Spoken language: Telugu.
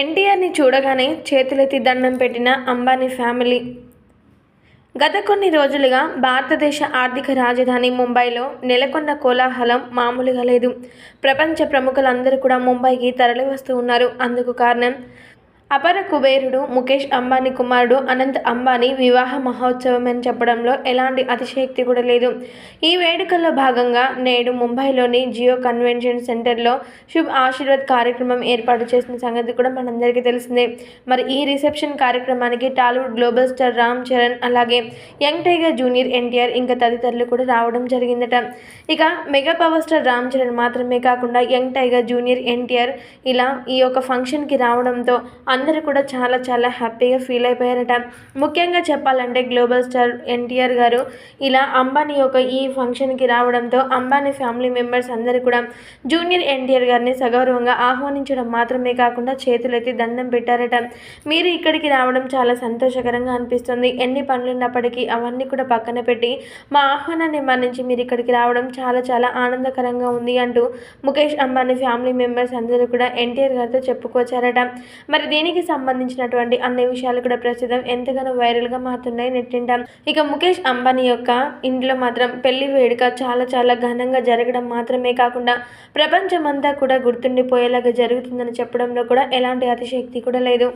ఎన్టీఆర్ని చూడగానే చేతులెత్తి దండం పెట్టిన అంబానీ ఫ్యామిలీ. గత కొన్ని రోజులుగా భారతదేశ ఆర్థిక రాజధాని ముంబైలో నెలకొన్న కోలాహలం మామూలుగా లేదు. ప్రపంచ ప్రముఖులందరూ కూడా ముంబైకి తరలివస్తూ ఉన్నారు. అందుకు కారణం అపర కుబేరుడు ముఖేష్ అంబానీ కుమారుడు అనంత్ అంబానీ వివాహ మహోత్సవం అని చెప్పడంలో ఎలాంటి అతిశయక్తి కూడా లేదు. ఈ వేడుకల్లో భాగంగా నేడు ముంబైలోని జియో కన్వెన్షన్ సెంటర్లో శుభ్ ఆశీర్వాద్ కార్యక్రమం ఏర్పాటు చేసిన సంగతి కూడా మనందరికీ తెలిసిందే. మరి ఈ రిసెప్షన్ కార్యక్రమానికి Tollywood global star Ram Charan అలాగే యంగ్ టైగర్ జూనియర్ ఎన్టీఆర్ ఇంకా తదితరులు కూడా రావడం జరిగిందట. ఇక mega power star Ram Charan మాత్రమే కాకుండా యంగ్ టైగర్ జూనియర్ ఎన్టీఆర్ ఇలా ఈ యొక్క ఫంక్షన్కి రావడంతో అందరూ కూడా చాలా చాలా హ్యాపీగా ఫీల్ అయిపోయారట. ముఖ్యంగా చెప్పాలంటే గ్లోబల్ స్టార్ ఎన్టీఆర్ గారు ఇలా అంబానీ యొక్క ఈ ఫంక్షన్కి రావడంతో అంబానీ ఫ్యామిలీ మెంబర్స్ అందరూ కూడా జూనియర్ ఎన్టీఆర్ గారిని సగౌరవంగా ఆహ్వానించడం మాత్రమే కాకుండా చేతులెత్తి దండం పెట్టారట. మీరు ఇక్కడికి రావడం చాలా సంతోషకరంగా అనిపిస్తుంది. ఎన్ని పనులున్నప్పటికీ అవన్నీ కూడా పక్కన పెట్టి మా ఆహ్వానాన్ని మన్నించి మీరు ఇక్కడికి రావడం చాలా చాలా ఆనందకరంగా ఉంది అంటూ ముఖేష్ అంబానీ ఫ్యామిలీ మెంబర్స్ అందరూ కూడా ఎన్టీఆర్ గారితో చెప్పుకొచ్చారట. మరి దీని దీనికి సంబంధించినటువంటి అన్ని విషయాలు కూడా ప్రస్తుతం ఎంతగానో వైరల్గా మారుతున్నాయి. నెట్టింట. ఇక ముఖేష్ అంబానీ యొక్క ఇంట్లో మాత్రం పెళ్ళి వేడుక చాలా చాలా ఘనంగా జరగడం మాత్రమే కాకుండా ప్రపంచమంతా కూడా గుర్తుండిపోయేలాగా జరుగుతుందని చెప్పడంలో కూడా ఎలాంటి అతిశక్తి కూడా లేదు.